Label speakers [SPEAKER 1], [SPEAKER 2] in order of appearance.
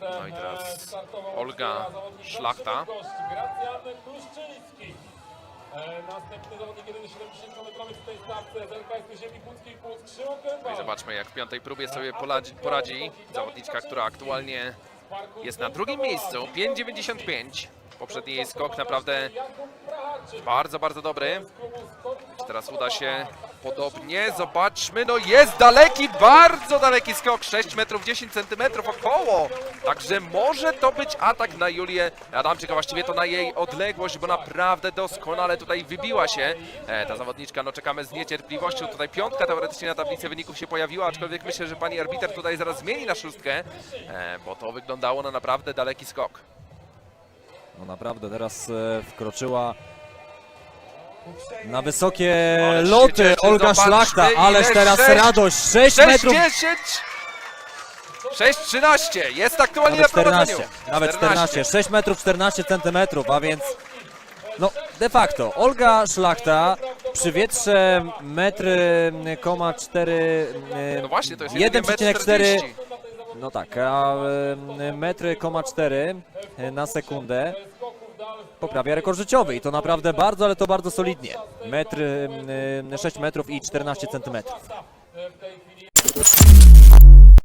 [SPEAKER 1] No i teraz Olga Szlachta.
[SPEAKER 2] E, Następny zawodnik 1,70 w tej stawce. ZKS Ziemi Puckiej Puck Szymon
[SPEAKER 1] No i zobaczmy, jak w piątej próbie sobie poradzi, poradzi zawodniczka, która aktualnie jest na drugim miejscu. 5,95. Poprzedni jej skok naprawdę bardzo, bardzo dobry. Czy teraz uda się podobnie? Zobaczmy, no jest daleki, bardzo daleki skok, 6 metrów 10 centymetrów około. Także może to być atak na Julię Adamczyk, a właściwie to na jej odległość, bo naprawdę doskonale tutaj wybiła się e, ta zawodniczka. No czekamy z niecierpliwością. Tutaj piątka teoretycznie na tablicy wyników się pojawiła, aczkolwiek myślę, że pani arbiter tutaj zaraz zmieni na szóstkę, e, bo to wyglądało na naprawdę daleki skok.
[SPEAKER 3] No naprawdę teraz e, wkroczyła na wysokie
[SPEAKER 1] się
[SPEAKER 3] loty
[SPEAKER 1] cieszy,
[SPEAKER 3] Olga
[SPEAKER 1] zobaczmy,
[SPEAKER 3] Szlachta,
[SPEAKER 1] ile
[SPEAKER 3] ależ teraz
[SPEAKER 1] sześć-
[SPEAKER 3] radość, 6
[SPEAKER 1] 6
[SPEAKER 3] metrów,
[SPEAKER 1] 10 6 13 jest aktualnie
[SPEAKER 3] nawet
[SPEAKER 1] na prowadzeniu.
[SPEAKER 3] 14, nawet 14, 6 metrów 14 centymetrów, a więc no de facto Olga Szlachta przy wietrze metry, koma 4,
[SPEAKER 1] No właśnie, to jest jedynie
[SPEAKER 3] 1,4
[SPEAKER 1] 1,40
[SPEAKER 3] no tak, a e, metry, koma 4 na sekundę poprawia rekord życiowy i to naprawdę bardzo, ale to bardzo solidnie. Metr, e, 6 metrów i 14 centymetrów.